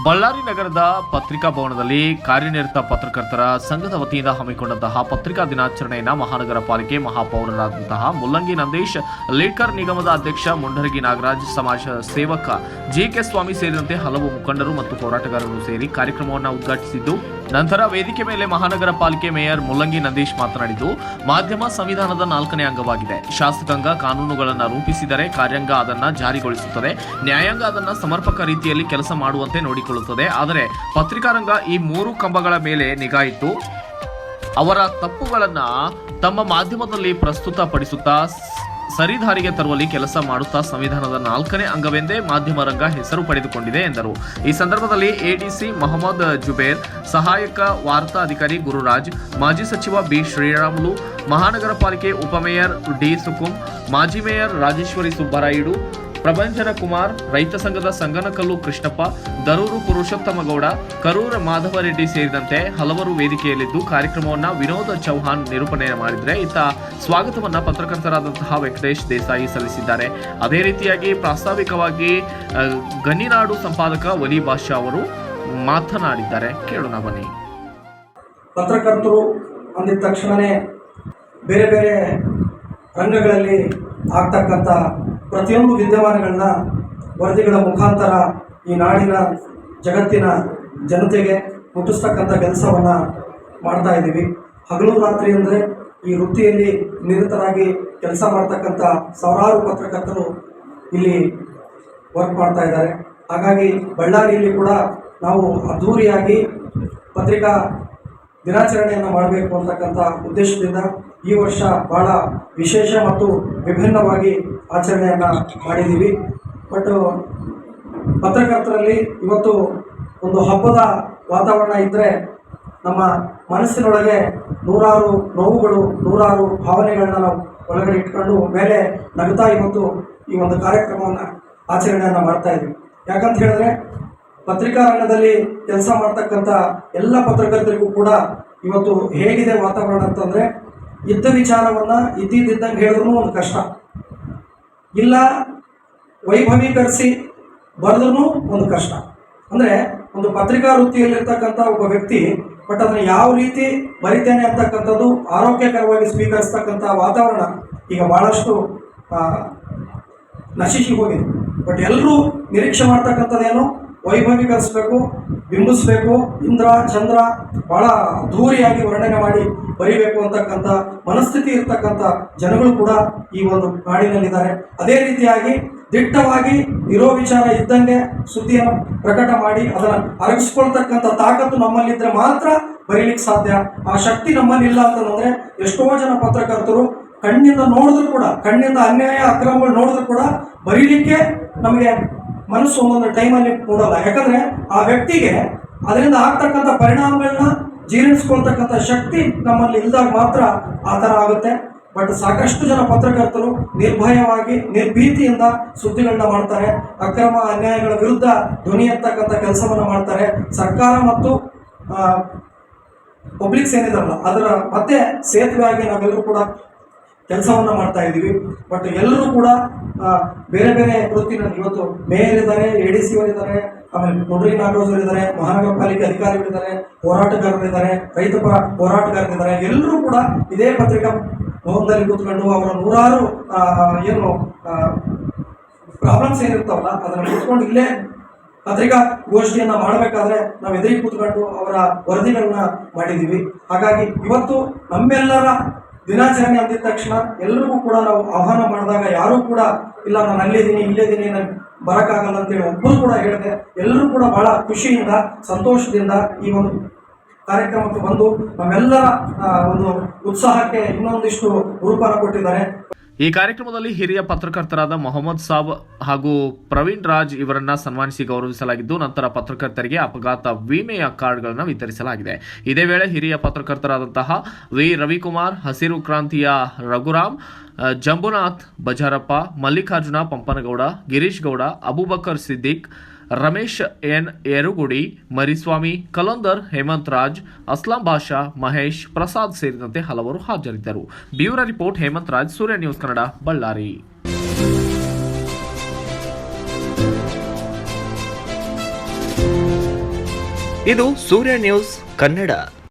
ಬಳ್ಳಾರಿ ನಗರದ ಪತ್ರಿಕಾ ಭವನದಲ್ಲಿ ಕಾರ್ಯನಿರತ ಪತ್ರಕರ್ತರ ಸಂಘದ ವತಿಯಿಂದ ಹಮ್ಮಿಕೊಂಡಂತಹ ಪತ್ರಿಕಾ ದಿನಾಚರಣೆಯನ್ನು ಮಹಾನಗರ ಪಾಲಿಕೆ ಮಹಾಪೌರರಾದಂತಹ ಮುಲ್ಲಂಗಿ ನಂದೇಶ್ ಲೇಖರ್ ನಿಗಮದ ಅಧ್ಯಕ್ಷ ಮುಂಡರಗಿ ನಾಗರಾಜ್, ಸಮಾಜ ಸೇವಕ ಜಿಕೆ ಸ್ವಾಮಿ ಸೇರಿದಂತೆ ಹಲವು ಮುಖಂಡರು ಮತ್ತು ಹೋರಾಟಗಾರರು ಸೇರಿ ಕಾರ್ಯಕ್ರಮವನ್ನು ಉದ್ಘಾಟಿಸಿದ್ದು ನಂತರ ವೇದಿಕೆ ಮೇಲೆ ಮಹಾನಗರ ಪಾಲಿಕೆ ಮೇಯರ್ ಮುಲ್ಲಂಗಿ ನಂದೀಶ್ ಮಾತನಾಡಿದ್ದು, ಮಾಧ್ಯಮ ಸಂವಿಧಾನದ ನಾಲ್ಕನೇ ಅಂಗವಾಗಿದೆ. ಶಾಸಕಾಂಗ ಕಾನೂನುಗಳನ್ನು ರೂಪಿಸಿದರೆ ಕಾರ್ಯಾಂಗ ಅದನ್ನು ಜಾರಿಗೊಳಿಸುತ್ತದೆ. ನ್ಯಾಯಾಂಗ ಅದನ್ನು ಸಮರ್ಪಕ ರೀತಿಯಲ್ಲಿ ಕೆಲಸ ಮಾಡುವಂತೆ ನೋಡಿಕೊಳ್ಳುತ್ತದೆ. ಆದರೆ ಪತ್ರಿಕಾರಂಗ ಈ ಮೂರು ಕಂಬಗಳ ಮೇಲೆ ನಿಗಾ ಇಟ್ಟು, ಅವರ ತಪ್ಪುಗಳನ್ನು ತಮ್ಮ ಮಾಧ್ಯಮದಲ್ಲಿ ಪ್ರಸ್ತುತಪಡಿಸುತ್ತಾ ಸರಿದಾರಿಗೆ ತರುವಲ್ಲಿ ಕೆಲಸ ಮಾಡುತ್ತಾ ಸಂವಿಧಾನದ ನಾಲ್ಕನೇ ಅಂಗವೆಂದೇ ಮಾಧ್ಯಮ ರಂಗ ಹೆಸರು ಪಡೆದುಕೊಂಡಿದೆ ಎಂದರು. ಈ ಸಂದರ್ಭದಲ್ಲಿ ಎಡಿಸಿ ಮೊಹಮ್ಮದ್ ಜುಬೇರ್, ಸಹಾಯಕ ವಾರ್ತಾ ಅಧಿಕಾರಿ ಗುರುರಾಜ್, ಮಾಜಿ ಸಚಿವ ಬಿ ಶ್ರೀರಾಮುಲು, ಮಹಾನಗರ ಪಾಲಿಕೆ ಉಪಮೇಯರ್ ಡಿ ಸುಕುಂ, ಮಾಜಿ ಮೇಯರ್ ರಾಜೇಶ್ವರಿ ಸುಬ್ಬರಾಯುಡು ಪ್ರಭಂಜನ ಕುಮಾರ್, ರೈತ ಸಂಘದ ಸಂಗನಕಲ್ಲು ಕೃಷ್ಣಪ್ಪ, ದರೂರು ಪುರುಷೋತ್ತಮ ಗೌಡ ಕರೂರ ಮಾಧವರೆಡ್ಡಿ ಸೇರಿದಂತೆ ಹಲವರು ವೇದಿಕೆಯಲ್ಲಿದ್ದು ಕಾರ್ಯಕ್ರಮವನ್ನು ವಿನೋದ ಚೌಹಾನ್ ನಿರೂಪಣೆ ಮಾಡಿದರೆ ಇತ್ತ ಸ್ವಾಗತವನ್ನು ಪತ್ರಕರ್ತರಾದಂತಹ ವೆಂಕಟೇಶ್ ದೇಸಾಯಿ ಸಲ್ಲಿಸಿದ್ದಾರೆ. ಅದೇ ರೀತಿಯಾಗಿ ಪ್ರಾಸ್ತಾವಿಕವಾಗಿ ಗನಿನಾಡು ಸಂಪಾದಕ ವಲಿ ಬಾಷಾ ಅವರು ಮಾತನಾಡಿದ್ದಾರೆ. ಕೇಳೋಣ ಬನ್ನಿ. ಪತ್ರಕರ್ತರು ಅಂದಿದ ತಕ್ಷಣವೇ ಬೇರೆ ಬೇರೆ ರಂಗಗಳಲ್ಲಿ ಆಗ್ತಕ್ಕಂಥ ಪ್ರತಿಯೊಂದು ವಿದ್ಯಮಾನಗಳನ್ನ ವರದಿಗಳ ಮುಖಾಂತರ ಈ ನಾಡಿನ ಜಗತ್ತಿನ ಜನತೆಗೆ ಮುಟ್ಟಿಸ್ತಕ್ಕಂಥ ಕೆಲಸವನ್ನು ಮಾಡ್ತಾ ಇದ್ದೀವಿ. ಹಗಲು ರಾತ್ರಿ ಅಂದರೆ ಈ ವೃತ್ತಿಯಲ್ಲಿ ನಿರತರಾಗಿ ಕೆಲಸ ಮಾಡ್ತಕ್ಕಂಥ ಸಾವಿರಾರು ಪತ್ರಕರ್ತರು ಇಲ್ಲಿ ವರ್ಕ್ ಮಾಡ್ತಾ ಇದ್ದಾರೆ. ಹಾಗಾಗಿ ಬಳ್ಳಾರಿಯಲ್ಲಿ ಕೂಡ ನಾವು ಅದ್ಧೂರಿಯಾಗಿ ಪತ್ರಿಕಾ ದಿನಾಚರಣೆಯನ್ನು ಮಾಡಬೇಕು ಅಂತಕ್ಕಂಥ ಉದ್ದೇಶದಿಂದ ಈ ವರ್ಷ ಬಹಳ ವಿಶೇಷ ಮತ್ತು ವಿಭಿನ್ನವಾಗಿ ಆಚರಣೆಯನ್ನು ಮಾಡಿದ್ದೀವಿ. ಬಟ್ ಪತ್ರಕರ್ತರಲ್ಲಿ ಇವತ್ತು ಒಂದು ಹಬ್ಬದ ವಾತಾವರಣ ಇದ್ದರೆ ನಮ್ಮ ಮನಸ್ಸಿನೊಳಗೆ ನೂರಾರು ನೋವುಗಳು, ನೂರಾರು ಭಾವನೆಗಳನ್ನ ನಾವು ಒಳಗಡೆ ಇಟ್ಕೊಂಡು ಮೇಲೆ ನಗ್ತಾ ಇವತ್ತು ಈ ಒಂದು ಕಾರ್ಯಕ್ರಮವನ್ನು ಆಚರಣೆಯನ್ನು ಮಾಡ್ತಾ ಇದ್ವಿ. ಯಾಕಂತ ಹೇಳಿದ್ರೆ ಪತ್ರಿಕಾ ರಂಗದಲ್ಲಿ ಕೆಲಸ ಮಾಡ್ತಕ್ಕಂಥ ಎಲ್ಲ ಪತ್ರಕರ್ತರಿಗೂ ಕೂಡ ಇವತ್ತು ಹೇಗಿದೆ ವಾತಾವರಣ ಅಂತಂದರೆ ಇದ್ದ ವಿಚಾರವನ್ನು ಇದ್ದಿದ್ದಂಗೆ ಹೇಳಿದ್ರು ಒಂದು ಕಷ್ಟ. ಇಲ್ಲ ವೈಭವೀಕರಿಸಿ ಬರೆದ್ರೂ ಒಂದು ಕಷ್ಟ. ಅಂದರೆ ಒಂದು ಪತ್ರಿಕಾ ವೃತ್ತಿಯಲ್ಲಿರ್ತಕ್ಕಂಥ ಒಬ್ಬ ವ್ಯಕ್ತಿ ಬಟ್ ಅದನ್ನು ಯಾವ ರೀತಿ ಬರಿತೇನೆ ಅಂತಕ್ಕಂಥದ್ದು ಆರೋಗ್ಯಕರವಾಗಿ ಸ್ವೀಕರಿಸ್ತಕ್ಕಂಥ ವಾತಾವರಣ ಈಗ ಭಾಳಷ್ಟು ನಶಿಸಿ ಹೋಗಿದೆ. ಬಟ್ ಎಲ್ಲರೂ ನಿರೀಕ್ಷೆ ಮಾಡ್ತಕ್ಕಂಥದ್ದೇನು? ವೈಭವೀಕರಿಸಬೇಕು ಬಿಂಬಿಸಬೇಕು, ಇಂದ್ರ, ಚಂದ್ರ ಬಹಳ ಅದ್ಧೂರಿಯಾಗಿ ವರ್ಣನೆ ಮಾಡಿ ಬರಿಬೇಕು ಅಂತಕ್ಕಂಥ ಮನಸ್ಥಿತಿ ಇರ್ತಕ್ಕಂಥ ಜನಗಳು ಕೂಡ ಈ ಒಂದು ನಾಡಿನಲ್ಲಿದ್ದಾರೆ. ಅದೇ ರೀತಿಯಾಗಿ ದಿಟ್ಟವಾಗಿ ಇರೋ ವಿಚಾರ ಇದ್ದಂಗೆ ಸುದ್ದಿಯನ್ನು ಪ್ರಕಟ ಮಾಡಿ ಅದನ್ನು ಅರಗಿಸ್ಕೊಳ್ತಕ್ಕಂಥ ತಾಕತ್ತು ನಮ್ಮಲ್ಲಿದ್ದರೆ ಮಾತ್ರ ಬರೀಲಿಕ್ಕೆ ಸಾಧ್ಯ. ಆ ಶಕ್ತಿ ನಮ್ಮಲ್ಲಿಲ್ಲ ಅಂತಂದ್ರೆ ಎಷ್ಟೋ ಜನ ಪತ್ರಕರ್ತರು ಕಣ್ಣಿಂದ ನೋಡಿದ್ರು ಕೂಡ, ಕಣ್ಣಿಂದ ಅನ್ಯಾಯ, ಅಕ್ರಮಗಳು ನೋಡಿದ್ರು ಕೂಡ ಬರೀಲಿಕ್ಕೆ ನಮಗೆ ಮನಸ್ಸು ಒಂದೊಂದು ಟೈಮಲ್ಲಿ ಕೂಡಲ್ಲ. ಯಾಕಂದರೆ ಆ ವ್ಯಕ್ತಿಗೆ ಅದರಿಂದ ಆಗ್ತಕ್ಕಂಥ ಪರಿಣಾಮಗಳನ್ನ ಜೀರ್ಣಿಸ್ಕೊಳ್ತಕ್ಕಂಥ ಶಕ್ತಿ ನಮ್ಮಲ್ಲಿ ಇಲ್ದಾಗ ಮಾತ್ರ ಆ ಥರ ಆಗುತ್ತೆ. ಬಟ್ ಸಾಕಷ್ಟು ಜನ ಪತ್ರಕರ್ತರು ನಿರ್ಭಯವಾಗಿ, ನಿರ್ಭೀತಿಯಿಂದ ಸುದ್ದಿಗಳನ್ನ ಮಾಡ್ತಾರೆ. ಅಕ್ರಮ ಅನ್ಯಾಯಗಳ ವಿರುದ್ಧ ಧ್ವನಿ ಎತ್ತಕ್ಕಂಥ ಕೆಲಸವನ್ನು ಮಾಡ್ತಾರೆ. ಸರ್ಕಾರ ಮತ್ತು ಪಬ್ಲಿಕ್ಸ್ ಏನಿದಾರಲ್ಲ ಅದರ ಮತ್ತೆ ಸೇತುವೆಯಾಗಿ ನಾವೆಲ್ಲರೂ ಕೂಡ ಕೆಲಸವನ್ನು ಮಾಡ್ತಾ ಇದ್ದೀವಿ. ಬಟ್ ಎಲ್ಲರೂ ಕೂಡ ಬೇರೆ ಬೇರೆ ವೃತ್ತಿನಲ್ಲಿ ಇವತ್ತು ಮೇಯರ್ ಇದ್ದಾರೆ ಎ ಡಿ ಸಿ ಅವರಿದ್ದಾರೆ ಆಮೇಲೆ ಕೊಡ್ರಿ ನಾಗರಾಜರಿದ್ದಾರೆ ಮಹಾನಗರ ಪಾಲಿಕೆ ಅಧಿಕಾರಿಗಳಿದ್ದಾರೆ ಹೋರಾಟಗಾರರಿದ್ದಾರೆ ರೈತ ಪರ ಹೋರಾಟಗಾರರಿದ್ದಾರೆ ಎಲ್ಲರೂ ಕೂಡ ಇದೇ ಪತ್ರಿಕಾ ಭವನದಲ್ಲಿ ಕೂತ್ಕೊಂಡು ಅವರ ನೂರಾರು ಏನು ಪ್ರಾಬ್ಲಮ್ಸ್ ಏನಿರ್ತಾವಲ್ಲ, ಅದನ್ನು ಕೂತ್ಕೊಂಡು ಇಲ್ಲೇ ಪತ್ರಿಕಾ ಗೋಷ್ಠಿಯನ್ನ ಮಾಡಬೇಕಾದ್ರೆ ನಾವು ಎದುರಿಗೆ ಕೂತ್ಕೊಂಡು ಅವರ ವರದಿಗಳನ್ನ ಮಾಡಿದ್ದೀವಿ. ಹಾಗಾಗಿ ಇವತ್ತು ನಮ್ಮೆಲ್ಲರ ದಿನಾಚರಣೆ ಅಂದಿದ ತಕ್ಷಣ ಎಲ್ಲರಿಗೂ ಕೂಡ ನಾವು ಆಹ್ವಾನ ಮಾಡಿದಾಗ ಯಾರೂ ಕೂಡ, ಇಲ್ಲ, ನಾನು ಅಲ್ಲಿದ್ದೀನಿ ಇಲ್ಲಿದ್ದೀನಿ ನಾನು ಬರೋಕ್ಕಾಗಲ್ಲ ಅಂತೇಳಿ ಒಬ್ಬರು ಕೂಡ ಹೇಳಿದೆ. ಎಲ್ಲರೂ ಕೂಡ ಬಹಳ ಖುಷಿಯಿಂದ, ಸಂತೋಷದಿಂದ ಈ ಒಂದು ಕಾರ್ಯಕ್ರಮಕ್ಕೆ ಬಂದು ನಮ್ಮೆಲ್ಲರ ಒಂದು ಉತ್ಸಾಹಕ್ಕೆ ಇನ್ನೊಂದಿಷ್ಟು ರೂಪನ ಕೊಟ್ಟಿದ್ದಾರೆ. ಈ ಕಾರ್ಯಕ್ರಮದಲ್ಲಿ ಹಿರಿಯ ಪತ್ರಕರ್ತರಾದ ಮೊಹಮ್ಮದ್ ಸಾಬ್ ಹಾಗೂ ಪ್ರವೀಣ್ ರಾಜ್ ಇವರನ್ನ ಸನ್ಮಾನಿಸಿ ಗೌರವಿಸಲಾಗಿದ್ದು, ನಂತರ ಪತ್ರಕರ್ತರಿಗೆ ಅಪಘಾತ ವಿಮೆಯ ಕಾರ್ಡ್ಗಳನ್ನು ವಿತರಿಸಲಾಗಿದೆ. ಇದೇ ವೇಳೆ ಹಿರಿಯ ಪತ್ರಕರ್ತರಾದಂತಹ ವಿ. ರವಿಕುಮಾರ್, ಹಸಿರು ಕ್ರಾಂತಿಯ ರಘುರಾಮ್ ಜಂಬುನಾಥ್, ಬಜಾರಪ್ಪ, ಮಲ್ಲಿಕಾರ್ಜುನ ಪಂಪನಗೌಡ, ಗಿರೀಶ್ ಗೌಡ, ಅಬೂಬಕರ್ ಸಿದ್ದಿಕ್ ರಮೇಶ್ ಎನ್. ಯರುಗುಡಿ ಮರಿಸ್ವಾಮಿ, ಕಲಂದರ್ ಹೇಮಂತ್ ರಾಜ್ ಅಸ್ಲಾಂ ಬಾಷಾ ಮಹೇಶ್, ಪ್ರಸಾದ್ ಸೇರಿದಂತೆ ಹಲವರು ಹಾಜರಿದ್ದರು. Bureau report Hemanth Raj Surya news Kannada, Ballari. ಇದು ಸೂರ್ಯ ನ್ಯೂಸ್ ಕನ್ನಡ.